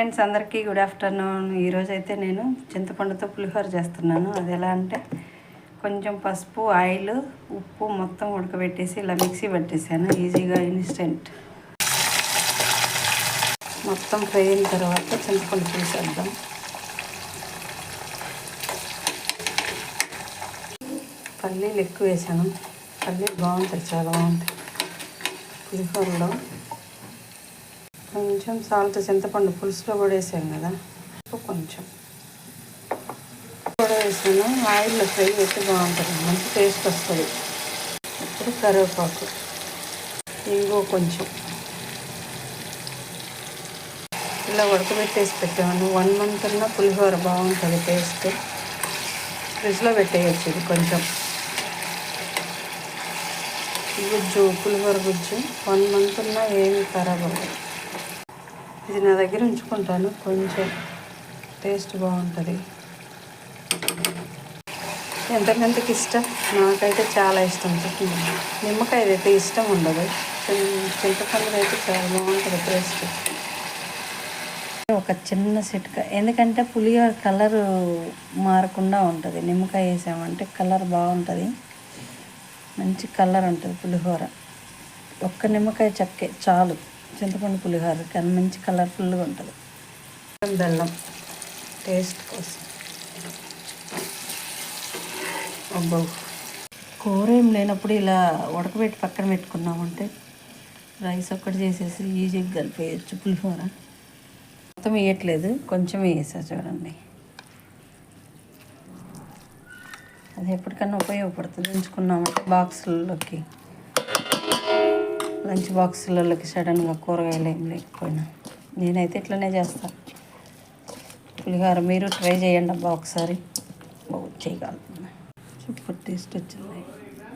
Friends అందరికీ good afternoon. ఈరోజు అయితే నేను చింతపండుతో పులిహోర చేస్తున్నాను. అది ఎలా అంటే కొంచెం పసుపు ఆయిల్ ఉప్పు మొత్తం ఉడకబెట్టేసి ఇలా మిక్సీ పట్టేసాను. ఈజీగా ఇన్స్టెంట్. మొత్తం ఫ్రై అయిన తర్వాత చింతపండు తీసేద్దాం పల్లీలు ఎక్కువ వేసాను. పల్లీలు బాగుంటాయి చాలా బాగుంటాయి. పులిహోరలో కొంచెం సాల్ట్ చింతపండు పులుసులో కూడా వేసాం కదా. కొంచెం. కూడా వేసాను. ఆయిల్లో ఫ్రై అయితే బాగుంటుంది. మంచి టేస్ట్ వస్తుంది. ఇప్పుడు కరివేపాకు. ఇంకో కొంచెం. ఇలా ఉడకబెట్టేసి పెట్టాను. వన్ మంత్ ఉన్న పులిహోర బాగుంటుంది టేస్ట్. ఫ్రిడ్జ్లో పెట్టేయచ్చు ఇది కొంచెం. గుజ్జు పులిహోర గుజ్జు. వన్ మంత్ ఉన్నా ఏమి ఖరాబ్ అవ్వదు. ఇది నా దగ్గర ఉంచుకుంటాను. కొంచెం టేస్ట్ బాగుంటుంది. ఎంతకంతకి ఇష్టం? నాకైతే చాలా ఇష్టం. నిమ్మకాయ అయితే ఇష్టం ఉండదు. చింతపండు అయితే చాలా బాగుంటుంది టేస్ట్. ఒక చిన్న సిట్క ఎందుకంటే పులిహోర కలర్ మారకుండా ఉంటుంది. నిమ్మకాయ వేసామంటే కలర్ బాగుంటుంది. మంచి కలర్ ఉంటుంది పులిహోర. ఒక్క నిమ్మకాయ చక్కే చాలు. చింతపండు పులిహోర కానీ మంచి కలర్ఫుల్గా ఉంటుంది. బెల్లం టేస్ట్ కోసం. అబ్బో. కూర ఏం లేనప్పుడు ఇలా ఉడకబెట్టి పక్కన పెట్టుకున్నామంటే రైస్ ఒక్కటి చేసేసి ఈజీగా కలిపేయచ్చు పులిహోర. మొత్తం వేయట్లేదు కొంచెం వేసా చూడండి. అది ఎప్పటికన్నా ఉపయోగపడుతుంది. ఉంచుకున్నామంటే బాక్సుల్లోకి లంచ్ బాక్సులలోకి సడన్గా కూరగాయలు ఏం లేకపోయినా. నేనైతే ఇట్లనే చేస్తాను పులిహోర మీరు ట్రై చేయండి అబ్బా ఒకసారి. బాగా చేయగలుగుతున్నా సూపర్ టేస్ట్ వచ్చింది.